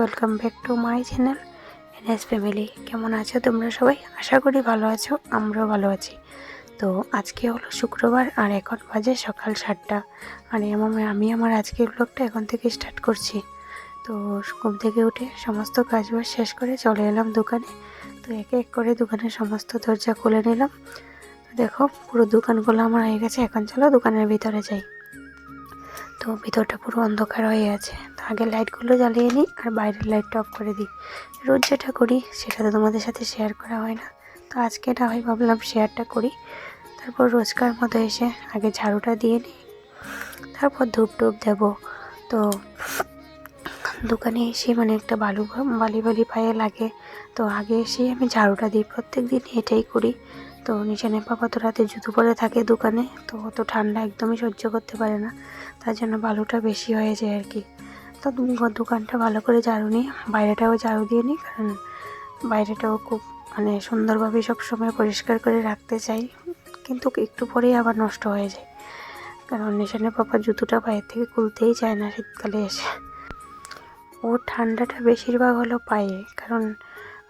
Welcome back to my channel NS family কেমন আছো তোমরা সবাই? আশা করি ভালো আছো, আমরাও ভালো আছি। তো আজকে হলো শুক্রবার আর এখন বাজে সকাল সাতটা। আর আমার আমি আমার আজকের ব্লগটা এখন থেকে স্টার্ট করছি। তো ঘুম থেকে উঠে সমস্ত কাজবাজ শেষ করে চলে এলাম দোকানে। তো একে এক করে দোকানের সমস্ত দরজা খুলে নিলাম। দেখো পুরো দোকানগুলো আমার হয়ে গেছে, এখন চলো দোকানের ভিতরে যাই। তো ভিতরটা পুরো অন্ধকার হয়ে আছে। তো আগে লাইটগুলো জ্বালিয়ে নিই আর বাইরের লাইটটা অফ করে দিই। রোজ যেটা করি সেটা তো তোমাদের সাথে শেয়ার করা হয় না। তো আজকে এটা হয় ভাবলাম শেয়ারটা করি। তারপর রোজকার মতো এসে আগে ঝাড়ুটা দিয়ে নিই। তারপর ধূপ টুপ দেবো। তো দোকানে এসে মানে একটা বালু বালি বালি পায়ে লাগে। তো আগে এসে আমি ঝাড়ুটা দিই। প্রত্যেক দিন এটাই করি। তো নিশানে পাপা তো রাতে জুতো পরে থাকে দোকানে। তো অত ঠান্ডা একদমই সহ্য করতে পারে না। তার জন্য বালুটা বেশি হয়ে যায় আর কি। তো দোকানটা ভালো করে ঝাড়ু নিই বাইরেটাও ঝাড়ু দিয়ে নিই কারণ বাইরেটাও খুব মানে সুন্দরভাবে সবসময় পরিষ্কার করে রাখতে চাই, কিন্তু একটু পরেই আবার নষ্ট হয়ে যায়। কারণ নিশানে পাপা জুতোটা বাইরে থেকে খুলতেই চায় না শীতকালে এসে। ও ঠান্ডাটা বেশিরভাগ হলো পায়ে, কারণ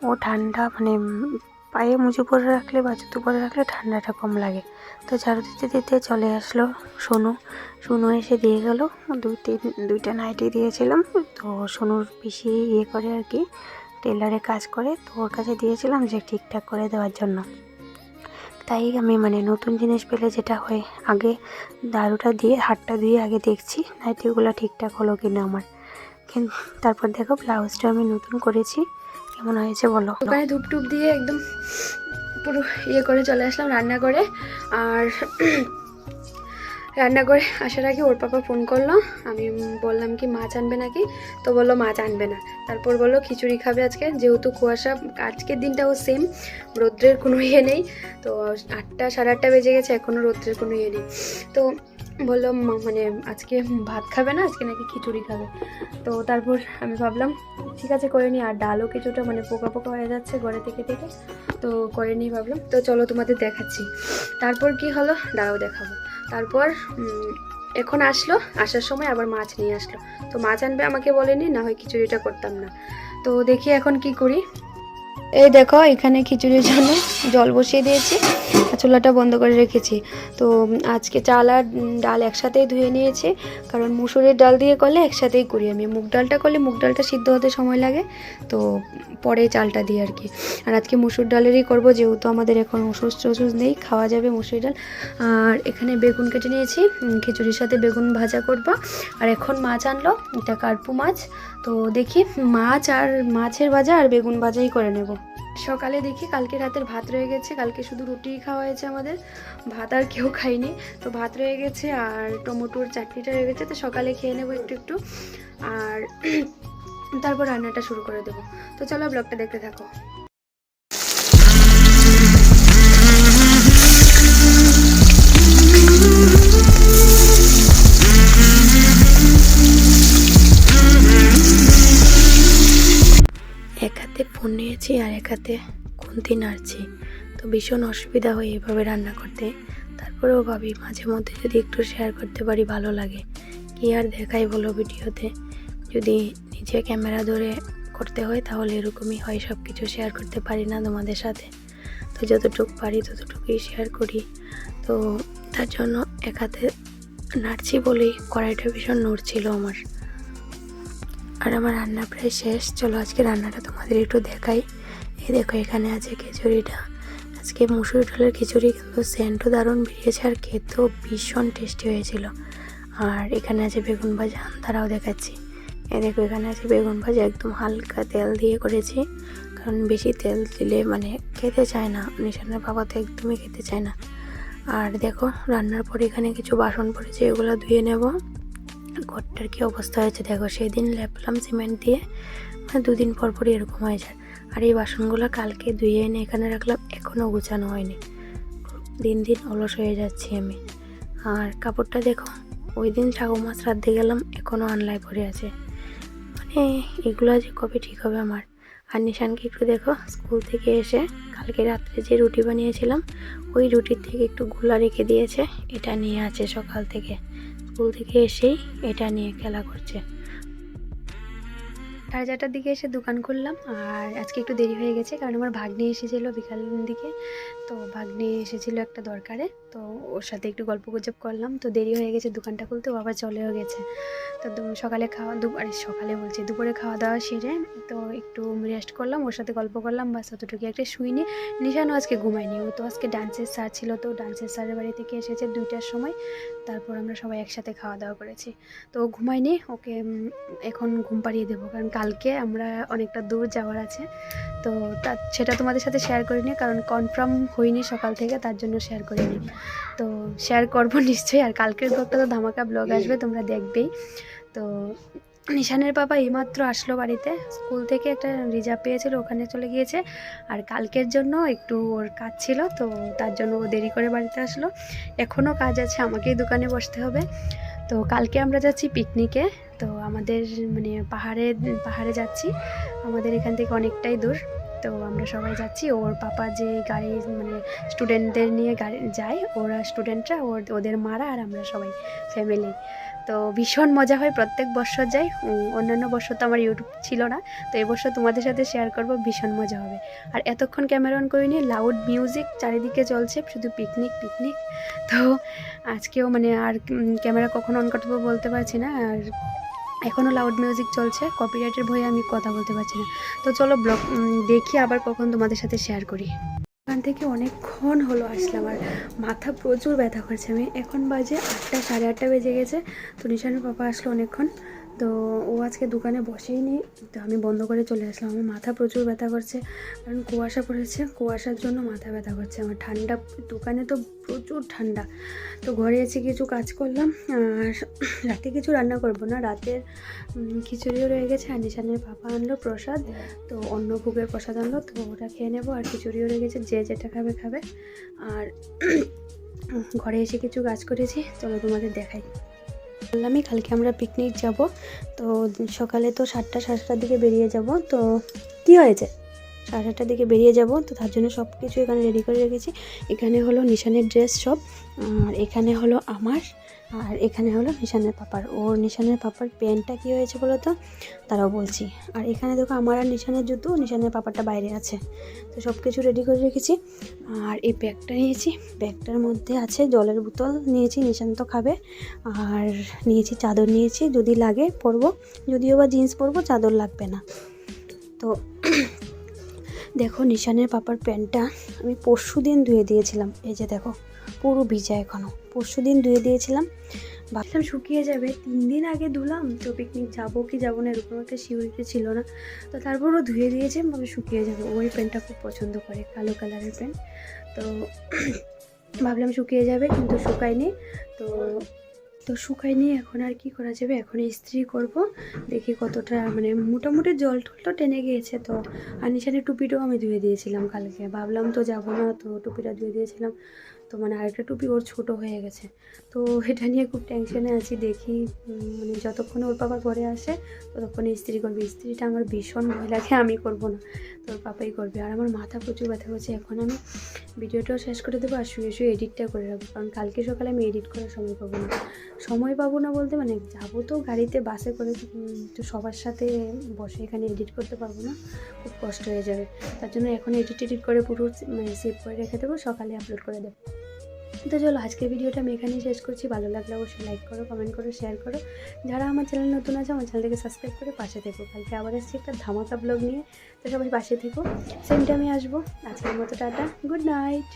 ও ঠান্ডা মানে পায়ে মুজু পরে রাখলে বা জুতো পরে রাখলে ঠান্ডাটা কম লাগে। তো ঝাড়ু দিতে দিতে চলে আসলো সোনু। সোনু এসে দিয়ে গেল। দুই তিন, দুইটা নাইটি দিয়েছিলাম। তো সোনুর পিসি ইয়ে করে আর কি টেলারে কাজ করে। তো ওর কাছে দিয়েছিলাম যে ঠিকঠাক করে দেওয়ার জন্য। তাই আমি মানে নতুন জিনিস পেলে যেটা হয়, আগে দারুটা দিয়ে হাতটা দিয়ে আগে দেখছি নাইটিগুলো ঠিকঠাক হলো কিনা আমার। কিন্তু তারপর দেখো ব্লাউজটা আমি নতুন করেছি। কেমন হয়েছে বলো? ওখানে ধূপ টুপ দিয়ে একদম পুরো ইয়ে করে চলে আসলাম রান্না করে। আর রান্না করে আসার আগে ওর পাপা ফোন করল। আমি বললাম কি, মাছ আনবে নাকি? তো বলল, মাছ আনবে না। তারপর বলল, খিচুড়ি খাবে আজকে। যেহেতু কুয়াশা, আজকের দিনটাও সেম রৌদ্রের কোনো ইয়ে নেই। তো আটটা, সাড়ে আটটা বেজে গেছে এখনও রৌদ্রের কোনো ইয়ে নেই। তো বলল মানে আজকে ভাত খাবে না? আজকে নাকি খিচুড়ি খাবে। তো তারপর আমি ভাবলাম, ঠিক আছে, করে নিই। আর ডালও কিছুটা মানে পোকা পোকা হয়ে যাচ্ছে ঘরে থেকে থেকে, তো করে নিই ভাবলাম। তো চলো তোমাদের দেখাচ্ছি। তারপর কি হলো? দাঁড়াও দেখাবো। তারপর এখন আসলো, আসার সময় আবার মাছ নিয়ে আসলো। তো মাছ আনবে আমাকে বলেনি, না হয় খিচুড়িটা করতাম না। তো দেখি এখন কি করি। এই দেখো, এখানে খিচুড়ির জন্য জল বসিয়ে দিয়েছি চুলাটা বন্ধ করে রেখেছি। তো আজকে চাল আর ডাল একসাথেই ধুয়ে নিয়েছি, কারণ মুসুরের ডাল দিয়ে করলে একসাথেই করি আমি। মুগ ডালটা করলে মুগ ডালটা সিদ্ধ হতে সময় লাগে, তো পরে চালটা দিই আর কি। আর আজকে মুসুর ডালেরই করব, যেহেতু আমাদের এখন ওষুধ টষুধ নেই, খাওয়া যাবে মুসুর ডাল। আর এখানে বেগুন কেটে নিয়েছি খিচুড়ির সাথে বেগুন ভাজা করব। আর এখন মাছ আনলো, এটা কার্পু মাছ, তো দেখি মাছ আর, মাছের ভাজা আর বেগুন ভাজাই করে নেব। সকালে দেখি কালকে রাতের ভাত রয়ে গেছে, কালকে শুধু রুটি খাওয়া হয়েছে আমাদের। ভাত আর কেউ খাইনি তো ভাত রয়ে গেছে আর টমেটোর চাটনিটা রয়ে গেছে, তো সকালে খেয়ে নেব একটু একটু। আর তারপর রান্নাটা শুরু করে দেবো। তো চলো ব্লগটা দেখতে থাকো। নিয়েছি আর এক হাতে খুন্তি নাড়ছি। তো ভীষণ অসুবিধা হয় এভাবে রান্না করতে। তারপরেও ভাবি, মাঝে মধ্যে যদি একটু শেয়ার করতে পারি, ভালো লাগে। কি আর দেখাই বলো ভিডিওতে। যদি নিজে ক্যামেরা ধরে করতে হয়, তাহলে এরকমই হয় সব কিছু শেয়ার করতে পারি না তোমাদের সাথে। তো যতটুকু পারি, ততটুকুই শেয়ার করি। তো তার জন্য এক হাতে নাড়ছি বলেই কড়াইটা ভীষণ নড়ছিল আমার। আর আমার রান্না প্রায় শেষ। চলো আজকে রান্নাটা তোমাদের একটু দেখাই। এই দেখো, এখানে আছে খিচুড়িটা। আজকে মুসুর ডালের খিচুড়ি কিন্তু সেন্টও দারুণ বেরিয়েছে আর খেতেও ভীষণ টেস্টি হয়েছিল। আর এখানে আছে বেগুন ভাজা, তারাও দেখাচ্ছি। এ দেখো, এখানে আছে বেগুন ভাজা, একদম হালকা তেল দিয়ে করেছি। কারণ বেশি তেল দিলে মানে খেতে চায় না। নিশানের বাবা তো একদমই খেতে চায় না। আর দেখো, রান্নার পরে এখানে কিছু বাসন পড়েছে, এগুলো ধুয়ে নেব। ঘরটার কি অবস্থা হয়েছে? দেখো, সেদিন লেপলাম সিমেন্ট দিয়ে মানে দুদিন পর পরই এরকম হয়ে যায়। আর এই বাসনগুলো কালকে ধুয়ে এনে এখানে রাখলাম এখনও গুছানো হয়নি। দিন দিন অলস হয়ে যাচ্ছি আমি। আর কাপড়টা দেখো, ওই দিন ঠাকুর মাছ রাঁধতে গেলাম এখনও আনলায় পড়ে আছে। মানে এগুলো যে কবে ঠিক হবে আমার? আর নিশানকে একটু দেখো, স্কুল থেকে এসে কালকে রাত্রে যে রুটি বানিয়েছিলাম, ওই রুটির থেকে একটু গুলা রেখে দিয়েছে, এটা নিয়ে আছে সকাল থেকে। স্কুল থেকে এসেই এটা নিয়ে খেলা করছে। সাড়ে চারটার দিকে এসে দোকান করলাম আর আজকে একটু দেরি হয়ে গেছে কারণ আমার ভাগ্নি এসেছিল বিকালের দিকে। তো ভাগ্নি এসেছিল একটা দরকারে। তো ওর সাথে একটু গল্প গুজব করলাম। তো দেরি হয়ে গেছে দোকানটা খুলতে, ও আবার চলেও গেছে। তো সকালে খাওয়া দু আরে সকালে বলছি, দুপুরে খাওয়া দাওয়া সেরে তো একটু রেস্ট করলাম, ওর সাথে গল্প করলাম, বাস অতটুকু একটা শুইনি নিশানও আজকে ঘুমায়নি। ও তো আজকে ডান্সের স্যার ছিল তো ডান্সের স্যারের বাড়ি থেকে এসেছে দুইটার সময়। তারপর আমরা সবাই একসাথে খাওয়া দাওয়া করেছি। তো ও ঘুমায়নি, ওকে এখন ঘুম পাড়িয়ে দেবো। কারণ কালকে আমরা অনেকটা দূর যাওয়ার আছে। তো তা সেটা তোমাদের সাথে শেয়ার করিনি, কারণ কনফার্ম হয়নি সকাল থেকে, তার জন্য শেয়ার করিনি। তো শেয়ার করব নিশ্চয়ই। আর কালকের ব্লগটা তো ধামাকা ব্লগ আসবে, তোমরা দেখবেই। তো নিশানের বাবা এইমাত্র আসলো বাড়িতে। স্কুল থেকে একটা রিজার্ভ পেয়েছিল, ওখানে চলে গিয়েছে। আর কালকের জন্য একটু ওর কাজ ছিল, তো তার জন্য ও দেরি করে বাড়িতে আসলো। এখনও কাজ আছে, আমাকেই দোকানে বসতে হবে। তো কালকে আমরা যাচ্ছি পিকনিকে তো আমাদের মানে পাহাড়ে পাহাড়ে যাচ্ছি। আমাদের এখান থেকে অনেকটাই দূর। তো আমরা সবাই যাচ্ছি। ওর পাপা যে গাড়ি মানে স্টুডেন্টদের নিয়ে গাড়ি যায়, ওরা স্টুডেন্টরা ওর ওদের মারা আর আমরা সবাই ফ্যামিলি তো ভীষণ মজা হয়, প্রত্যেক বছর যাই। অন্যান্য বছর তো আমার ইউটিউব ছিল না, তো এবছর তোমাদের সাথে শেয়ার করব, ভীষণ মজা হবে। আর এতক্ষণ ক্যামেরা অন করিনি লাউড মিউজিক চারিদিকে চলছে শুধু পিকনিক পিকনিক তো আজকেও মানে আর ক্যামেরা কখন অন করতে বলতে পারছি না, আর এখনও লাউড মিউজিক চলছে কপিরাইটের ভয়ে আমি কথা বলতে পারছি না। তো চলো ব্লগ দেখি আবার কখন তোমাদের সাথে শেয়ার করি। ওখান থেকে অনেকক্ষণ হলো আসলাম আর মাথা প্রচুর ব্যথা করছে। আমি এখন বাজে আটটা, সাড়ে আটটা বেজে গেছে। তো নিশানের পাপা আসলো অনেকক্ষণ। তো ও আজকে দোকানে বসেই নি তো আমি বন্ধ করে চলে আসলাম। আমার মাথা প্রচুর ব্যথা করছে, কারণ কুয়াশা পড়েছে, কুয়াশার জন্য মাথা ব্যথা করছে। আমার ঠান্ডা, দোকানে তো প্রচুর ঠান্ডা। তো ঘরে এসে কিছু কাজ করলাম, আর রাতে কিছু রান্না করব না। রাতের খিচুড়িও রয়ে গেছে, আর নিশানের পাপা আনলো প্রসাদ। তো অন্য ভোগের প্রসাদ আনলো, তো ওটা খেয়ে নেব, আর খিচুড়িও রয়ে গেছে, যে যেটা খাবে খাবে। আর ঘরে এসে কিছু কাজ করেছি, চলো তোমাদের দেখাই। বললামই কালকে আমরা পিকনিক যাব। তো সকালে তো সাতটা, সাতটার দিকে বেরিয়ে যাব। তো কি হয়েছে? সাড়ে সাতটার দিকে বেরিয়ে যাব। তো তার জন্য সব কিছু এখানে রেডি করে রেখেছি। এখানে হলো নিশানের ড্রেস সব আর এখানে হলো আমার, আর এখানে হলো নিশানের পাপার। ওর নিশানের পাপার প্যান্টটা কী হয়েছে বলো তো তারাও বলছি। আর এখানে দেখো আমার আর নিশানের জুতো, নিশানের পাপারটা বাইরে আছে। তো সব কিছু রেডি করে রেখেছি। আর এই ব্যাগটা নিয়েছি। ব্যাগটার মধ্যে আছে জলের বোতল নিয়েছি, নিশান তো খাবে। আর নিয়েছি চাদর নিয়েছি, যদি লাগে পরবো। যদিও বা জিন্স পরবো, চাদর লাগবে না। তো দেখো নিশানের পাপার প্যান্টটা আমি পরশু দিন ধুয়ে দিয়েছিলাম। এই যে দেখো, পুরো ভিজা এখনও পরশু দিন ধুয়ে দিয়েছিলাম। ভাবলাম শুকিয়ে যাবে। তিন দিন আগে ধুলাম, তো পিকনিক যাব কি যাব না এরকম একটা শিউরিতে ছিল না। তো তারপরও ধুয়ে দিয়েছে, ভাবে শুকিয়ে যাবে। ওই প্যান্টটা খুব পছন্দ করে, কালো কালারের প্যান্ট। তো ভাবলাম শুকিয়ে যাবে, কিন্তু শুকায়নি। তো তো শুকায়নি এখন আর কি করা যাবে? এখন ইস্ত্রি করব। দেখি কতটা মানে মোটামুটি জল টল তো টেনে গিয়েছে তো। আর নিশানে টুপিটাও আমি ধুয়ে দিয়েছিলাম কালকে। ভাবলাম তো যাব না, তো টুপিটা ধুয়ে দিয়েছিলাম। তো মানে আরেকটা টুপি ওর ছোট হয়ে গেছে। তো এটা নিয়ে খুব টেনশনে আছি, দেখি মানে যতক্ষণ ওর বাবা ঘরে আসে, ততক্ষণ ইস্ত্রি করবে। ইস্ত্রিটা আমার ভীষণ ভয় লাগে আমি করব না তোর পাপাই করবে। আর আমার মাথা প্রচুর ব্যথা করছে, এখন আমি ভিডিওটাও শেষ করে দেবো আর শুয়ে শুয়ে এডিটটা করে রাখব, কারণ কালকে সকালে আমি এডিট করার সময় পাবো না। সময় পাবো না বলতে মানে যাব তো গাড়িতে, বাসে করে তো সবার সাথে বসে এখানে এডিট করতে পারব না, খুব কষ্ট হয়ে যাবে। তার জন্য এখন এডিট এডিট করে পুরো মানে সেভ করে রেখে দেবো, সকালে আপলোড করে দেবো। তো চলো, আজকের ভিডিওটা আমি এখানেই শেষ করছি। ভালো লাগলে অবশ্যই লাইক করো কমেন্ট করো শেয়ার করো। যারা আমার চ্যানেল নতুন আছে, আমার চ্যানেলটাকে সাবস্ক্রাইব করে পাশে থেকো। কালকে আবার এসেছি একটা ধামাকা ব্লগ নিয়ে। তো সবাই পাশে থেকো। সেম টাইমে আসব। আজকের মতো টাটা। Good night